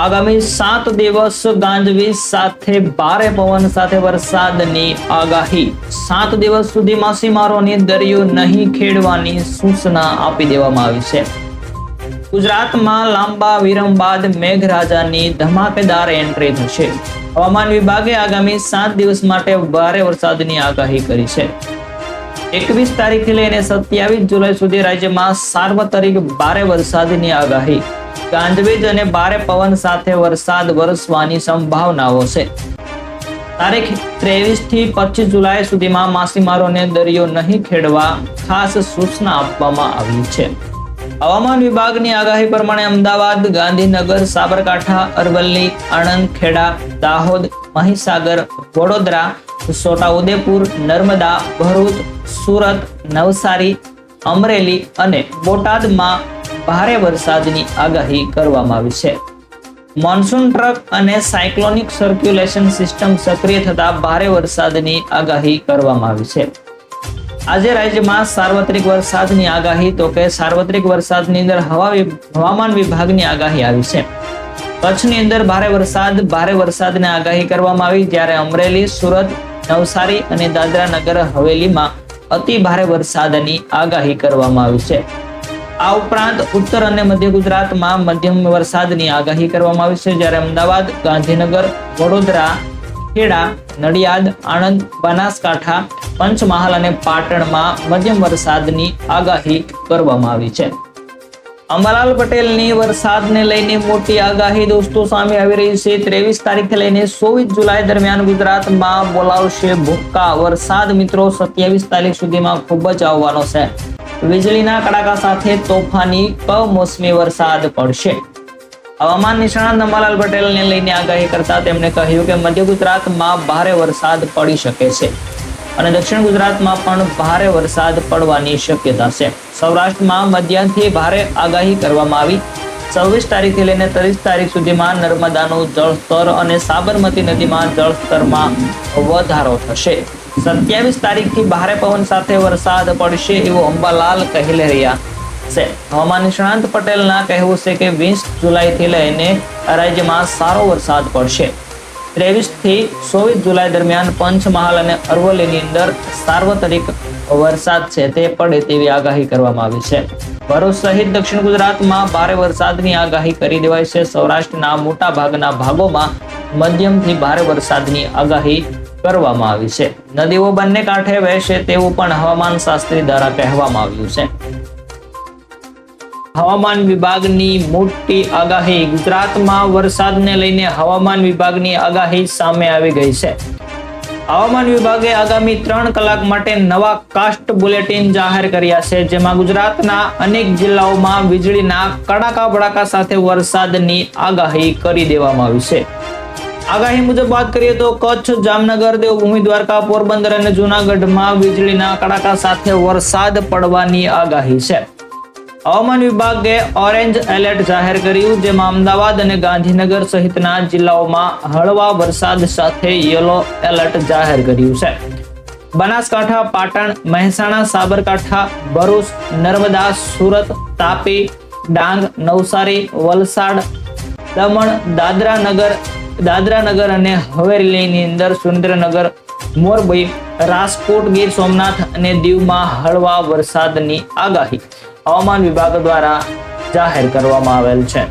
આગામી સાત દિવસ ગાંજવીજ સાથે ભારે પવન સાથે વરસાદની આગાહી. સાત દિવસ સુધી માછીમારોને દરિયો નહીં ખેડવાની સૂચના આપી દેવામાં આવી છે. ગુજરાતમાં લાંબા વિરમ બાદ મેઘરાજાની ધમાકેદાર એન્ટ્રી થશે. હવામાન વિભાગે આગામી સાત દિવસ માટે ભારે વરસાદની આગાહી કરી છે. એકવીસ તારીખથી લઈને સત્યાવીસ જુલાઈ સુધી રાજ્યમાં સાર્વત્રિક ભારે વરસાદની આગાહી. ગાંજવીજ અને ભારે પવન સાથે વરસાદ વરસવાની સંભાવનાઓ છે. તારીખ ત્રેવીસથી પચીસ જુલાઈ સુધીમાં માછીમારોને દરિયો નહીં ખેડવા ખાસ સૂચના આપવામાં આવી છે. હવામાન વિભાગની આગાહી પ્રમાણે અમદાવાદ, ગાંધીનગર, સાબરકાંઠા, અરવલ્લી આણંદ ખેડા દાહોદ, મહીસાગર, વડોદરા, છોટાઉદેપુર, નર્મદા, ભરૂચ, સુરત, નવસારી, અમરેલી અને બોટાદમાં ભારે વરસાદની આગાહી કરવામાં આવી છે. મોન્સૂન ટ્રક અને સાયક્લોનિક સર્ક્યુલેશન સિસ્ટમ સક્રિય થતા ભારે વરસાદની આગાહી કરવામાં આવી છે. આજે રાજ્યમાં સાર્વત્રિક વરસાદની આગાહી, તો કે સાર્વત્રિક વરસાદની અંદર હવા હવામાન વિભાગની આગાહી આવી છે. કચ્છની અંદર ભારે વરસાદ, ભારે વરસાદને આગાહી કરવામાં આવી, જ્યારે અમરેલી, સુરત, નવસારી અને દાદરા નગર હવેલીમાં અતિ ભારે વરસાદની આગાહી કરવામાં આવી છે. આ ઉપરાંત ઉત્તર અને મધ્ય ગુજરાતમાં મધ્યમ વરસાદની આગાહી કરવામાં આવી છે. જ્યારે અમદાવાદ, ગાંધીનગર, વડોદરા, ખેડા, નડિયાદ, આણંદ, બનાસકાંઠા, પંચમહાલ અને પાટણમાં મધ્યમ વરસાદની આગાહી કરવામાં આવી છે. અંબાલાલ પટેલની વરસાદને લઈને મોટી આગાહી દોસ્તો સામે આવી રહી છે. ત્રેવીસ તારીખથી લઈને ચોવીસ જુલાઈ દરમિયાન ગુજરાતમાં બોલાવશે ભૂક્કા વરસાદ. મિત્રો, સત્યાવીસ તારીખ સુધીમાં ખૂબ જ આવવાનો છે. વીજળીના કડાકા સાથે તોફાની કમોસમી વરસાદ પડશે. હવામાન નિષ્ણાત અંબાલાલ પટેલને લઈને આગાહી કરતા તેમણે કહ્યું કે મધ્ય ગુજરાતમાં ભારે વરસાદ પડી શકે છે અને દક્ષિણ ગુજરાતમાં પણ ભારે વરસાદ પડવાની શક્યતા છે. સૌરાષ્ટ્રમાં મધ્યાહથી ભારે આગાહી કરવામાં આવી. છવ્વીસ તારીખથી લઈને ત્રીસ તારીખ સુધીમાં નર્મદાનું જળસ્તર અને સાબરમતી નદીમાં જળસ્તરમાં વધારો થશે. સત્યાવીસ તારીખથી ભારે પવન સાથે વરસાદ પડશે એવો અંબાલાલ કહી રહ્યા છે. હવામાન નિષ્ણાંત પટેલના કહેવું છે કે વીસ જુલાઈથી લઈને રાજ્યમાં સારો વરસાદ પડશે. ત્રેવીસથી ચોવીસ જુલાઈ દરમિયાન પંચમહાલ અને અરવલ્લીની અંદર સાર્વત્રિક વરસાદ છે તે પડે તેવી આગાહી કરવામાં આવી છે. ભરૂચ સહિત દક્ષિણ ગુજરાતમાં ભારે વરસાદની આગાહી કરી દેવાય છે. સૌરાષ્ટ્રના મોટા ભાગના ભાગોમાં મધ્યમથી ભારે વરસાદની આગાહી કરવામાં આવી છે. નદીઓ બંને કાંઠે વહેશે તેવું પણ હવામાન શાસ્ત્રી દ્વારા કહેવામાં આવ્યું છે. હવામાન વિભાગની મોટી આગાહી ગુજરાતમાં વરસાદને લઈને હવામાન વિભાગની આગાહી સામે આવી ગઈ છે. હવામાન વિભાગે આગામી ત્રણ કલાક માટે નવા કાસ્ટ બુલેટિન જાહેર કર્યા છે, જેમાં ગુજરાતના અનેક જિલ્લાઓમાં વીજળીના કડાકા ભડાકા સાથે વરસાદની આગાહી કરી દેવામાં આવી છે. આગાહી મુજબ વાત કરીએ તો કચ્છ, જામનગર, દેવભૂમિ, દ્વારકા, પોરબંદર અને જુનાગઢમાં વીજળીના કડાકા સાથે વરસાદ પડવાની આગાહી છે. હવામાન વિભાગે ઓરેન્જ એલર્ટ જાહેર કર્યું, જેમાં અમદાવાદ અને ગાંધીનગર સહિતના જિલ્લાઓમાં હળવા વરસાદ સાથે યલો એલર્ટ જાહેર કર્યું છે. બનાસકાંઠા, પાટણ, મહેસાણા, સાબરકાંઠા, ભરૂચ, નર્મદા, સુરત, તાપી, ડાંગ, નવસારી, વલસાડ, દમણ દાદરા નગર દાદરા નગર અને હવેલીની અંદર સુરેન્દ્રનગર, મોરબી, રાજકોટ, ગીર સોમનાથ અને દીવમાં હળવા વરસાદની આગાહી હવામાન વિભાગ દ્વારા જાહેર કરવામાં આવેલ છે.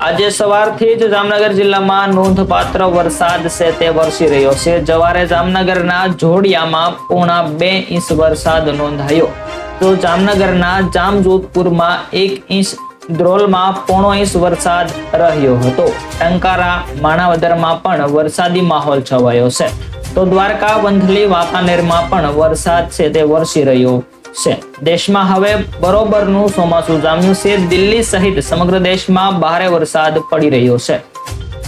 આજે સવારથી જ જામનગર જિલ્લામાં નોંધપાત્ર વરસાદ છે તે વરસી રહ્યો છે. જવારે જામનગરના જોડિયામાં પોણા બે ઇંચ વરસાદ નોંધાયો. તો જામનગરના જામજોધપુરમાં એક ઇંચ ધ્રોલમાં પોણો ઇંચ વરસાદ રહ્યો હતો. ટંકારા, માણાવદરમાં પણ વરસાદી માહોલ છવાયો છે. તો દ્વારકા, વંથલી વાંકાનેરમાં પણ વરસાદ છે તે વરસી રહ્યો છે. દેશમાં હવે બરોબરનું ચોમાસું જામ્યું છે. દિલ્હી સહિત સમગ્ર દેશમાં ભારે વરસાદ પડી રહ્યો છે.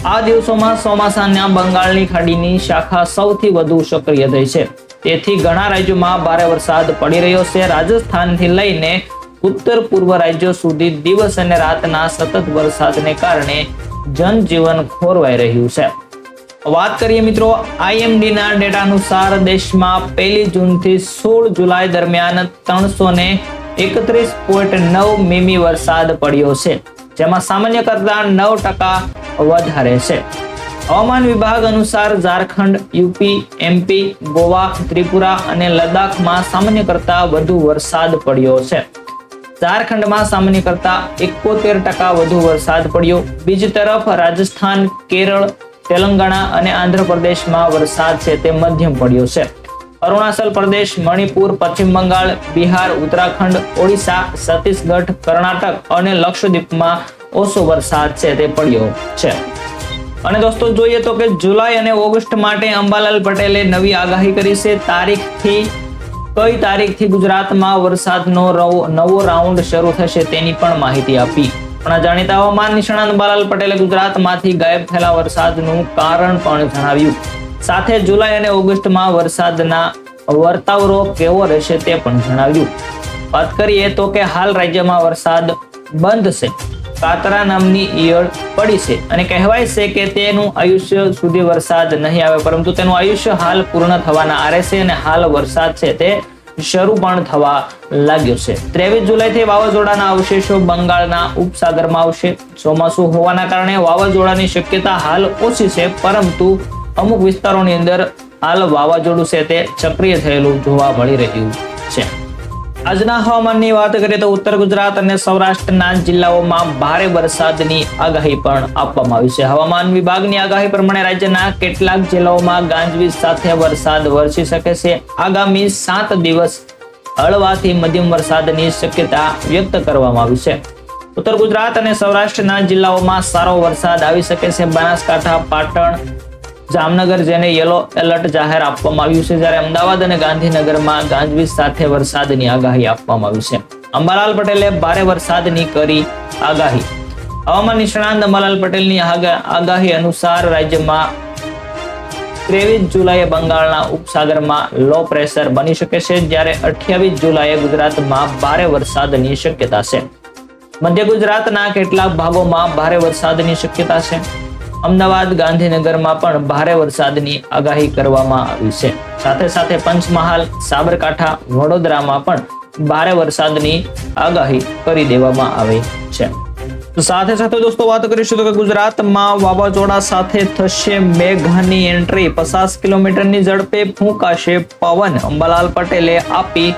આ દિવસોમાં ચોમાસાના બંગાળની ખાડીની શાખા સૌથી વધુ સક્રિય થઈ છે. તેથી ઘણા રાજ્યોમાં ભારે વરસાદ પડી રહ્યો છે. રાજસ્થાનથી લઈને ઉત્તર પૂર્વ રાજ્યો સુધી દિવસ અને રાતના સતત વરસાદને કારણે જનજીવન ખોરવાઈ રહ્યું છે. વાત કરીએ મિત્રો આઈએમડી ના ડેટા અનુસાર દેશમાં પહેલી જૂનથી સોળ જુલાઈ દરમિયાન ત્રણસો ને એકત્રીસ પોઈન્ટ નવ મીમી વરસાદ પડ્યો છે, જેમાં સામાન્ય કરતા નવ ટકા વધારે છે. હવામાન વિભાગ અનુસાર ઝારખંડ, યુપી, એમપી, ગોવા, ત્રિપુરા અને લદ્દાખમાં સામાન્ય કરતા વધુ વરસાદ પડ્યો છે. ઝારખંડમાં સામાન્ય કરતા એકોતેર ટકા વધુ વરસાદ પડ્યો. બીજી તરફ રાજસ્થાન, કેરળ, તેલંગાણા અને આંધ્રપ્રદેશમાં વરસાદ છે તે મધ્યમ પડ્યો છે. અરુણાચલ પ્રદેશ, મણિપુર, પશ્ચિમ બંગાળ, બિહાર, ઉત્તરાખંડ, ઓડિશા, છત્તીસગઢ, કર્ણાટક અને લક્ષદ્વીપમાં ઓછો વરસાદ છે તે પડ્યો છે. અને દોસ્તો જોઈએ તો કે જુલાઈ અને ઓગસ્ટ માટે અંબાલાલ પટેલે નવી આગાહી કરી છે. તારીખથી કઈ તારીખથી ગુજરાતમાં વરસાદનો નવો રાઉન્ડ શરૂ થશે તેની પણ માહિતી આપી. પણ જાણીતા હવામાન નિષ્ણાંત બાલાલ પટેલે ગુજરાતમાંથી ગાયબ થયેલા વરસાદનું કારણ પણ જણાવ્યું. સાથે જુલાઈ અને ઓગસ્ટમાં વરસાદના વર્તાવરો કેવો રહેશે તે પણ જણાવ્યું. વાત કરીએ તો કે હાલ રાજ્યમાં વરસાદ બંધ છે. કાતરા નામની ઈયળ પડી છે અને કહેવાય છે કે તેનું આયુષ્ય સુધી વરસાદ નહીં આવે, પરંતુ તેનું આયુષ્ય હાલ પૂર્ણ થવાના આરે છે અને હાલ વરસાદ છે તે શરૂ પણ થવા લાગ્યો છે. ત્રેવીસ જુલાઈથી વાવાઝોડાના અવશેષો બંગાળના ઉપસાગરમાં આવશે. ચોમાસું હોવાના કારણે વાવાઝોડાની શક્યતા હાલ ઓછી છે, પરંતુ અમુક વિસ્તારોની અંદર હાલ વાવાઝોડું છે તે સક્રિય થયેલું જોવા મળી રહ્યું છે. આજના હવામાનની વાત કરીએ તો ઉત્તર ગુજરાત અને સૌરાષ્ટ્રના જિલ્લાઓમાં ભારે વરસાદની આગાહી પણ આપવામાં આવી છે. હવામાન વિભાગની આગાહી પ્રમાણે રાજ્યના કેટલાક જિલ્લાઓમાં ગાંજવીજ સાથે વરસાદ વરસી શકે છે. આગામી સાત દિવસ હળવાથી મધ્યમ વરસાદની શક્યતા વ્યક્ત કરવામાં આવી છે. ઉત્તર ગુજરાત અને સૌરાષ્ટ્રના જિલ્લાઓમાં સારો વરસાદ આવી શકે છે. બનાસકાંઠા, પાટણ જામનગર જેને યલો એલર્ટ જાહેર આપવામાં આવ્યું છે, જ્યારે અમદાવાદ અને ગાંધીનગરમાં ગાંજવીજ સાથે વરસાદની આગાહી આપવામાં આવી છે. અંબાલાલ પટેલે ભારે વરસાદની કરી આગાહી. હવામાન નિષ્ણાંત અંબાલાલ પટેલની આગાહી અનુસાર રાજ્યમાં ત્રેવીસ જુલાઈએ બંગાળના ઉપસાગરમાં લો પ્રેશર બની શકે છે, જ્યારે અઠ્યાવીસ જુલાઈએ ગુજરાતમાં ભારે વરસાદની શક્યતા છે. મધ્ય ગુજરાતના કેટલાક ભાગોમાં ભારે વરસાદની શક્યતા છે. અમદાવાદ ગાંધીનગરમાં પણ ભારે વરસાદની આગાહી કરવામાં આવી છે. સાથે સાથે પંચમહાલ, સાબરકાંઠા, વડોદરામાં પણ ભારે વરસાદની આગાહી કરી દેવામાં આવી છે. સાથે સાથે દોસ્તો વાત કરીશું તો કે ગુજરાતમાં વાવાઝોડા સાથે થશે મેઘની એન્ટ્રી. પચાસ કિલોમીટરની ઝડપે ફૂંકાશે પવન. અંબાલાલ પટેલે આપી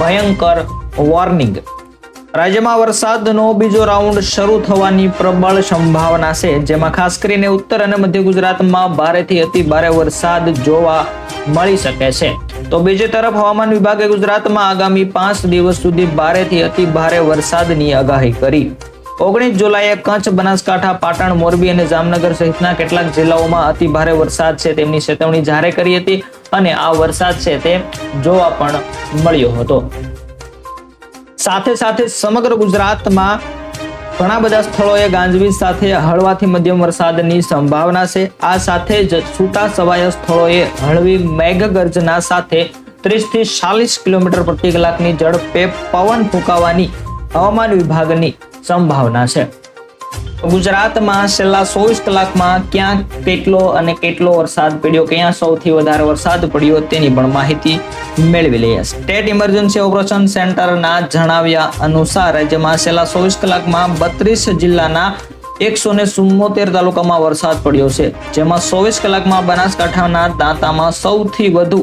ભયંકર વોર્નિંગ. રાજ્યમાં વરસાદનો બીજો રાઉન્ડ શરૂ થવાની પ્રબળ સંભાવના છે, જેમાં ખાસ કરીને ઉત્તર અને મધ્ય ગુજરાતમાં ભારેથી અતિ ભારે વરસાદ જોવા મળી શકે છે. તો બીજી તરફ હવામાન વિભાગે ગુજરાતમાં આગામી પાંચ દિવસ સુધી ભારેથી અતિ ભારે વરસાદની આગાહી કરી. ઓગણીસ જુલાઈએ કચ્છ, બનાસકાંઠા, પાટણ, મોરબી અને જામનગર સહિતના કેટલાક જિલ્લાઓમાં અતિ ભારે વરસાદ છે તેમની ચેતવણી જાહેર કરી હતી અને આ વરસાદ છે તે જોવા પણ મળ્યો હતો. સાથે સાથે સમગ્ર ગુજરાતમાં ઘણા બધા સ્થળોએ ગાંજવીજ સાથે હળવાથી મધ્યમ વરસાદની સંભાવના છે. આ સાથે જ છૂટા છવાયા સ્થળોએ હળવી મેઘગર્જના સાથે ત્રીસથી ચાલીસ કિલોમીટર પ્રતિ કલાકની ઝડપે પવન ફૂંકાવાની હવામાન વિભાગની સંભાવના છે. ગુજરાતમાં છેલ્લા ચોવીસ કલાકમાં ક્યાં કેટલો અને કેટલો વરસાદ પડ્યો, ક્યાં સૌથી વધારે વરસાદ પડ્યો તેની પણ માહિતી મેળવી લઈએ. સ્ટેટ ઇમરજન્સી ઓપરેશન સેન્ટરના જણાવ્યા અનુસાર રાજ્યમાં છેલ્લા ચોવીસ કલાકમાં બત્રીસ જિલ્લાના એકસો ને ચુમ્મોતેર તાલુકામાં વરસાદ પડ્યો છે, જેમાં ચોવીસ કલાકમાં બનાસકાંઠાના દાંતામાં સૌથી વધુ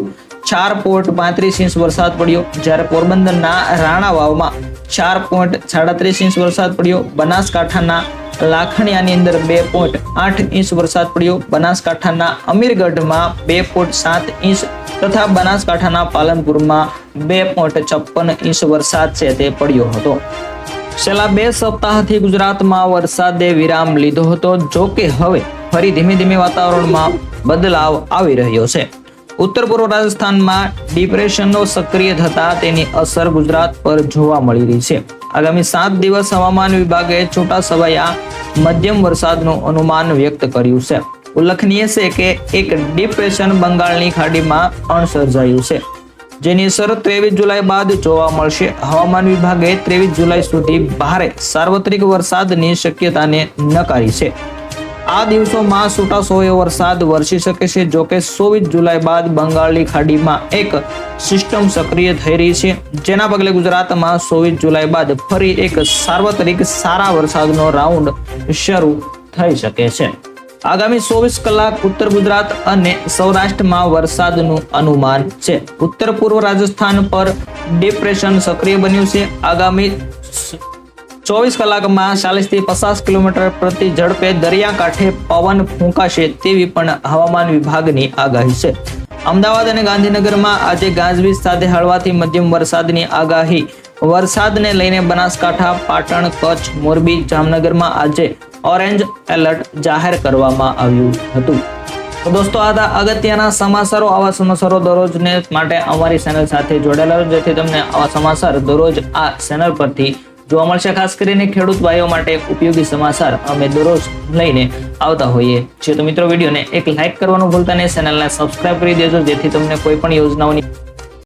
ચાર પોઈન્ટ પાંત્રીસ ઇંચ વરસાદ પડ્યો, જ્યારે પોરબંદરના રાણાવાવમાં ચાર પોઈન્ટ સાડત્રીસ ઇંચ વરસાદ પડ્યો, બનાસકાંઠાના લાખણિયાની અંદર બે પોઈન્ટ આઠ ઇંચ વરસાદ પડ્યો. બનાસકાંઠાના અમીરગઢમાં બે પોઈન્ટ સાત ઇંચ તથા બનાસકાંઠાના પાલનપુરમાં બે પોઈન્ટ છપ્પન ઇંચ વરસાદ છે તે પડ્યો હતો. છેલ્લા બે સપ્તાહથી ગુજરાતમાં વરસાદે વિરામ લીધો હતો. જો કે હવે ફરી ધીમે ધીમે વાતાવરણમાં બદલાવ આવી રહ્યો છે. ઉત્તર પૂર્વ રાજસ્થાનમાં ડિપ્રેશનનો સક્રિય થતા તેની અસર ગુજરાત પર જોવા મળી રહી છે. આગામી સાત દિવસ હવામાન વિભાગે છોટા છવાયા મધ્યમ વરસાદનું અનુમાન વ્યક્ત કર્યું છે. ઉલ્લેખનીય છે કે એક ડિપ્રેશન બંગાળની ખાડીમાં અણસર્જાયું છે. જેની અસર ત્રેવીસ જુલાઈ બાદ જોવા મળશે. હવામાન વિભાગે ત્રેવીસ જુલાઈ સુધી ભારે સાર્વત્રિક વરસાદની શક્યતાને નકારી છે. આ દિવસોમાં છૂટાછવાયો વરસાદ વરસી શકે છે, જોકે ચોવીસ જુલાઈ બાદ બંગાળની ખાડીમાં એક સિસ્ટમ સક્રિય થઈ રહી છે. જેના પગલે ગુજરાતમાં ચોવીસ જુલાઈ બાદ ફરી એક સાર્વત્રિક સારા વરસાદનો રાઉન્ડ શરૂ થઈ શકે છે. આગામી ચોવીસ કલાક ઉત્તર ગુજરાત અને સૌરાષ્ટ્રમાં વરસાદનું અનુમાન છે. ઉત્તર પૂર્વ રાજસ્થાન પર ડિપ્રેશન સક્રિય બન્યું છે. આગામી ચોવીસ કલાકમાં ચાલીસથી પચાસ કિલોમીટર પ્રતિ ઝડપે દરિયાકાંઠે પવન ફૂંકાશે તેવી પણ હવામાન વિભાગની આગાહી છે. અમદાવાદ અને ગાંધીનગરમાં આજે ગાજવીજ સાથે હળવાથી મધ્યમ વરસાદની આગાહી. વરસાદને લઈને બનાસકાંઠા, પાટણ, કચ્છ, મોરબી, જામનગરમાં આજે ઓરેન્જ એલર્ટ જાહેર કરવામાં આવ્યું હતું. તો દોસ્તો, આ હતા અગત્યના સમાચારો. આવા સમાચારો દરરોજને માટે અમારી ચેનલ સાથે જોડાયેલા જેથી તમને આવા સમાચાર દરરોજ આ ચેનલ પરથી જોવા મળશે, ખાસ કરીને ખેડૂત ભાઈઓ માટે ઉપયોગી સમાચાર અમે દરરોજ લઈને આવતા હોઈએ છીએ. તો મિત્રો, વિડીયોને એક લાઇક કરવાનું ભૂલતા નહીં, ચેનલને સબસ્ક્રાઇબ કરી દેજો, જેથી તમને કોઈ પણ યોજનાઓની